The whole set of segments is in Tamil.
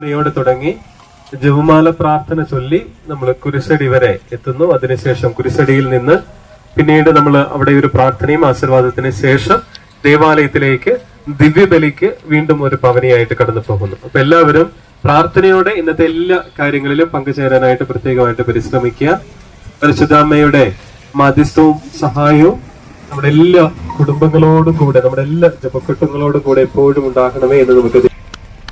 യോടെ തുടങ്ങി ജപമാല പ്രാർത്ഥന ചൊല്ലി നമ്മൾ കുരിശടി വരെ എത്തുന്നു. അതിനുശേഷം കുരിശടിയിൽ നിന്ന് പിന്നീട് നമ്മൾ അവിടെ ഒരു പ്രാർത്ഥനയും ആശീർവാദത്തിന് ശേഷം ദേവാലയത്തിലേക്ക് ദിവ്യബലിക്ക് വീണ്ടും ഒരു പവനിയായിട്ട് കടന്നു പോകുന്നു. അപ്പൊ എല്ലാവരും പ്രാർത്ഥനയോടെ ഇന്നത്തെ എല്ലാ കാര്യങ്ങളിലും പങ്കുചേരാനായിട്ട് പ്രത്യേകമായിട്ട് പരിശ്രമിക്കുക. പരിശുദ്ധാമ്മയുടെ മാധ്യസ്ഥവും സഹായവും നമ്മുടെ എല്ലാ കുടുംബങ്ങളോടും കൂടെ നമ്മുടെ എല്ലാ ജപക്കെട്ടുകളോടും കൂടെ എപ്പോഴും ഉണ്ടാകണമേ എന്ന് നമുക്ക്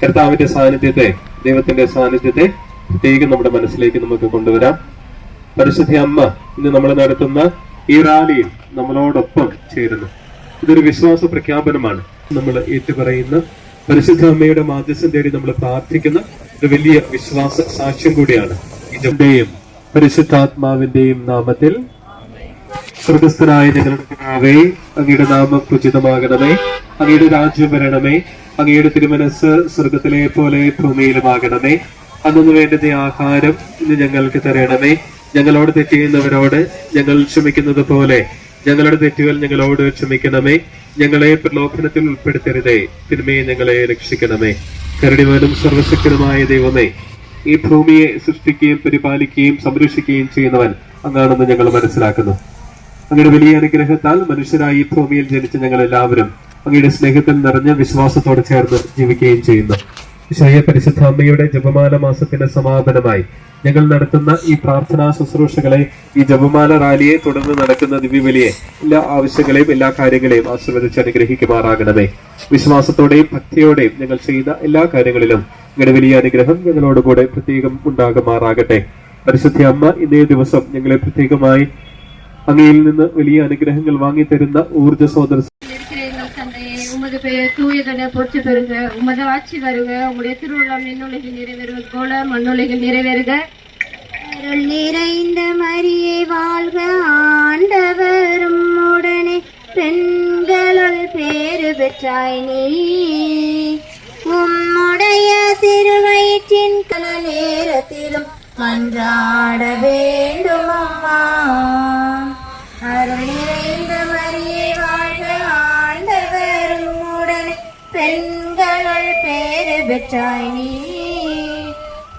കർത്താവിന്റെ സാന്നിധ്യത്തെ ദൈവത്തിന്റെ സാന്നിധ്യത്തെ പ്രത്യേകം നമ്മുടെ മനസ്സിലേക്ക് നമുക്ക് കൊണ്ടുവരാം. പരിശുദ്ധി അമ്മ ഇന്ന് നമ്മൾ നടത്തുന്ന ഈ റാലിയിൽ നമ്മളോടൊപ്പം ചേരുന്നു. ഇതൊരു വിശ്വാസ പ്രഖ്യാപനമാണ് നമ്മൾ ഏറ്റുപറയുന്ന. പരിശുദ്ധ അമ്മയുടെ മാധ്യസ്ഥം തേടി നമ്മൾ പ്രാർത്ഥിക്കുന്ന ഒരു വലിയ വിശ്വാസ സാക്ഷ്യം കൂടിയാണ്. ഇതിന്റെയും പരിശുദ്ധാത്മാവിന്റെയും നാമത്തിൽ സ്വർഗസ്ഥനായ ഞങ്ങളുടെ അങ്ങയുടെ നാമം ഉചിതമാകണമേ അങ്ങയുടെ രാജ്യം വരണമേ. അങ്ങയുടെ തിരുമനസ് സ്വർഗത്തിലെ പോലെ ഭൂമിയിലുമാകണമേ. അന്നു വേണ്ടുന്ന ആഹാരം ഇന്ന് ഞങ്ങൾക്ക് തരണമേ. ഞങ്ങളോട് തെറ്റ് ചെയ്യുന്നവരോട് ഞങ്ങൾ ക്ഷമിക്കുന്നത് പോലെ ഞങ്ങളുടെ തെറ്റുകൾ ഞങ്ങളോട് ക്ഷമിക്കണമേ. ഞങ്ങളെ പ്രലോഭനത്തിൽ ഉൾപ്പെടുത്തരുതേ. തിന്മയെ ഞങ്ങളെ രക്ഷിക്കണമേ. കരുണിവനും സർവശക്തനുമായ ദൈവമേ ഈ ഭൂമിയെ സൃഷ്ടിക്കുകയും പരിപാലിക്കുകയും സംരക്ഷിക്കുകയും ചെയ്യുന്നവൻ അങ്ങാണെന്ന് ഞങ്ങൾ മനസ്സിലാക്കുന്നു. അങ്ങയുടെ വലിയ അനുഗ്രഹത്താൽ മനുഷ്യരായി ഈ ഭൂമിയിൽ ജനിച്ച ഞങ്ങൾ എല്ലാവരും അങ്ങയുടെ സ്നേഹത്തിൽ നിറഞ്ഞ വിശ്വാസത്തോടെ ചേർന്ന് ജീവിക്കുകയും ചെയ്യുന്നു. വിശായ പരിശുദ്ധ അമ്മയുടെ ജപമാല മാസത്തിന്റെ സമാപനമായി ഞങ്ങൾ നടത്തുന്ന ഈ പ്രാർത്ഥനാ ശുശ്രൂഷകളെ ഈ ജപമാല റാലിയെ തുടർന്ന് നടക്കുന്ന ദിവ്യബലിയെ എല്ലാ ആവശ്യങ്ങളെയും എല്ലാ കാര്യങ്ങളെയും ആശീർവദിച്ച് അനുഗ്രഹിക്കുമാറാകണമേ. വിശ്വാസത്തോടെയും ഭക്തിയോടെയും ഞങ്ങൾ ചെയ്യുന്ന എല്ലാ കാര്യങ്ങളിലും നിങ്ങളുടെ വലിയ അനുഗ്രഹം ഞങ്ങളോടുകൂടെ പ്രത്യേകം ഉണ്ടാകുമാറാകട്ടെ. പരിശുദ്ധ അമ്മ ഇന്നേ ദിവസം ഞങ്ങളെ പ്രത്യേകമായി അങ്ങയിൽ നിന്ന് വലിയ അനുഗ്രഹങ്ങൾ വാങ്ങിത്തരുന്ന ഊർജ്ജ இருக்கிற எங்கள் தந்தையே உமது பெயர் தூயதென போற்று பெறுக உமது ஆட்சி வருக உம்முடைய திருவுள்ளம் விண்ணுலகில் நிறைவேறுவது போல மண்ணுலகில் நிறைவேறுக அருள் நிறைந்த மரியே வாழ்க ஆண்டவரும் உடனே பெண்களுள் பேறு பெற்றாய் நீ உம்முடைய திருவயிற்றின் கல நேரத்திலும் மன்றாட வேண்டும் அம்மா பெற்றாய் நீ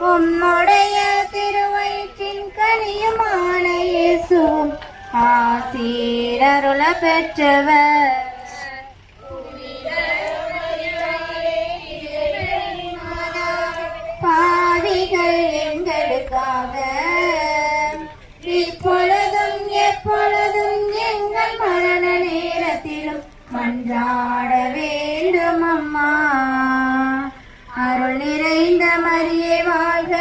உம்முடைய திருவயிற்றின் கனியுமான இயேசுவும் ஆசீரருள பெற்றவர் பாவிகள் எங்களுக்காக இப்பொழுதும் எப்பொழுதும் எங்கள் மரண நேரத்திலும் மன்றாட வேண்டும் அம்மா அருள் நிறைந்த மரியே வாழ்க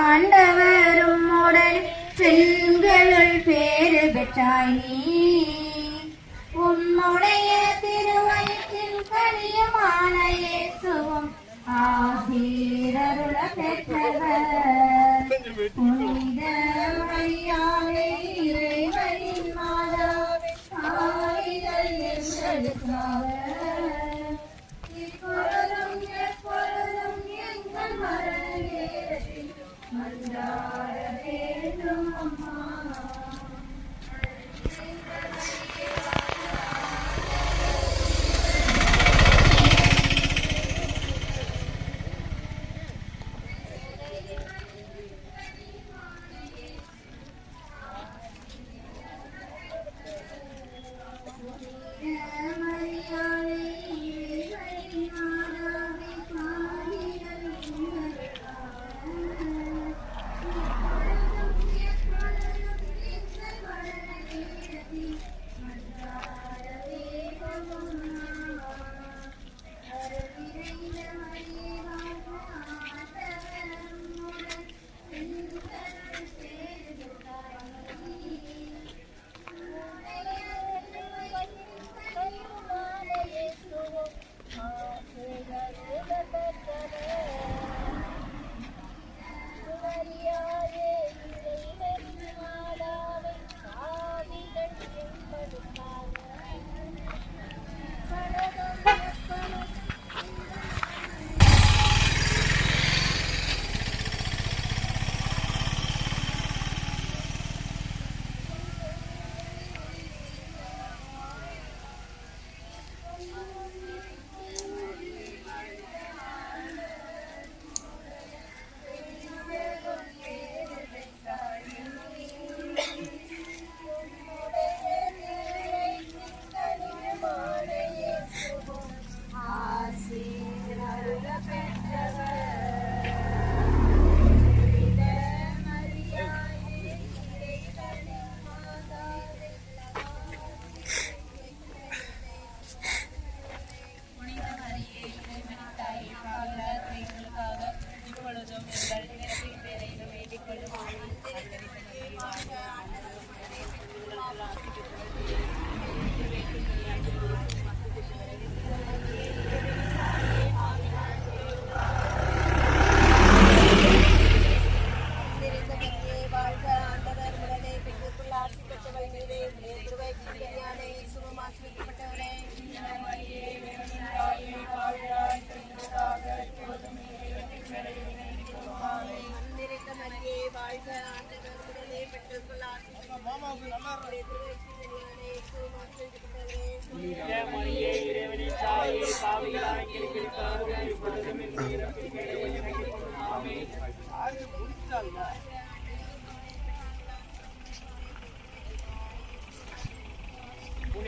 ஆண்டவரும் உடன் பெண்களுள் பேறு பெற்றாய் நீ. உன்னுடைய திருவயிற்றின் கனியமான இயேசுவும் ஆசீரருள பெற்றவர். புனித மரியாதை இறைவனின் மாதாவே ஆவிகள் எங்களுக்காக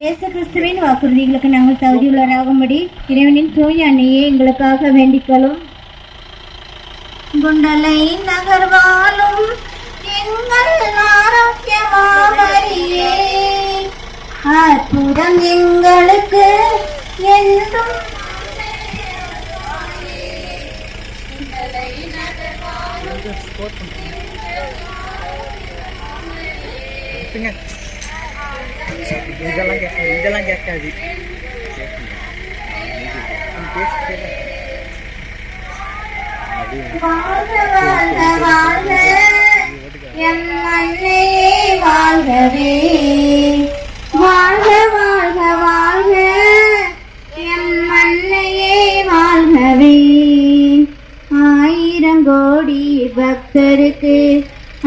இயேசு கிறிஸ்துவின் வாக்குறுதிகளுக்கு நாங்கள் தகுதியுள்ளவராகும்படி இறைவனின் தூய அன்னையே எங்களுக்காக வேண்டிக்கொள்ளும். குண்டலை நகர்வாலும் எங்கள் ஆரோக்கியமாமரியே. அற்புதம் எங்களுக்கு என்றும் இதெல்லாம் கேட்காது இதெல்லாம் கேட்காது. வாழ்கவே வாழ்க வாழ்க வாழ்க எம் அன்னையே வாழ்கவே ஆயிரம் கோடி பக்தருக்கு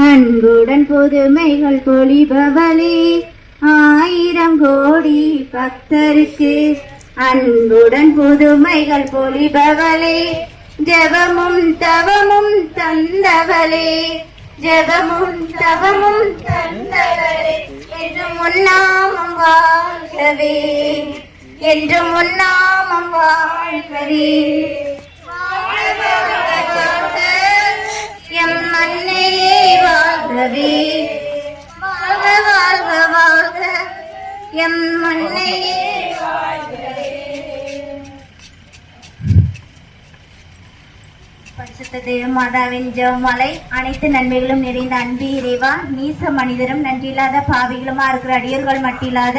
அன்புடன் புதுமைகள் பொழிபவளே. பக்தருக்கு அன்புடன் புதுமைகள் பொலிபவளே. ஜபமும் தவமும் தந்தவளே. ஜபமும் தவமும் தந்தவளே. என்று முன்னாமம் வாழ்கவே. என்று முன்னாமம் வாழ்கவே. எம் மண்ணையே எம் மண்ணையே. பரிசுத்த தேவ மாதாவின் ஜெவமலை அனைத்து நன்மைகளும் நிறைந்த அன்பு இறைவா நீச மனிதரும் நன்றியில்லாத பாவிகளுமா இருக்கிற அடியோர்கள் மட்டில்லாத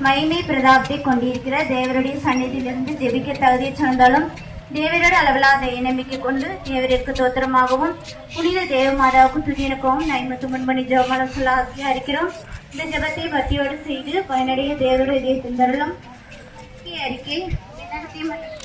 மைமை பிரதாபத்தை கொண்டிருக்கிற தேவருடைய சந்நிதியிலிருந்து ஜெபிக்க தகுதியை சொன்னாலும் தேவரோட அளவில்லாத நம்பிக்கை கொண்டு தேவருக்கு தோத்திரமாகவும் புனித தேவ மாதாவுக்கும் நைமத்து முன்மணி ஜோமலம் சொல்ல அறிக்கிறோம் இந்த ஜபத்தை பக்தியோடு செய்து பயனடைய தேவருடைய இதய தந்தரலும் அறிக்கை மற்றும்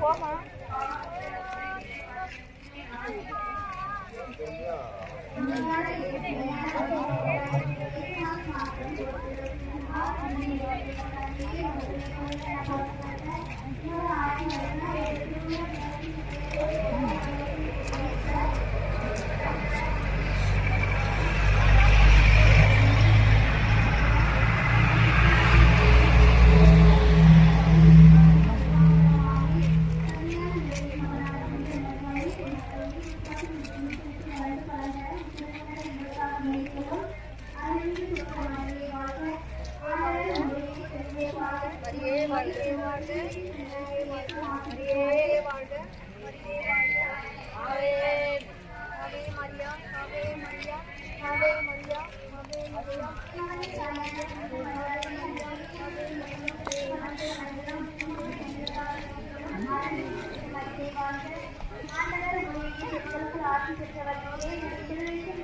活吗？ஆட்சி பெற்றவர்களே திருவிழிக்கும்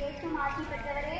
ஏற்கும் ஆட்சி பெற்றவரே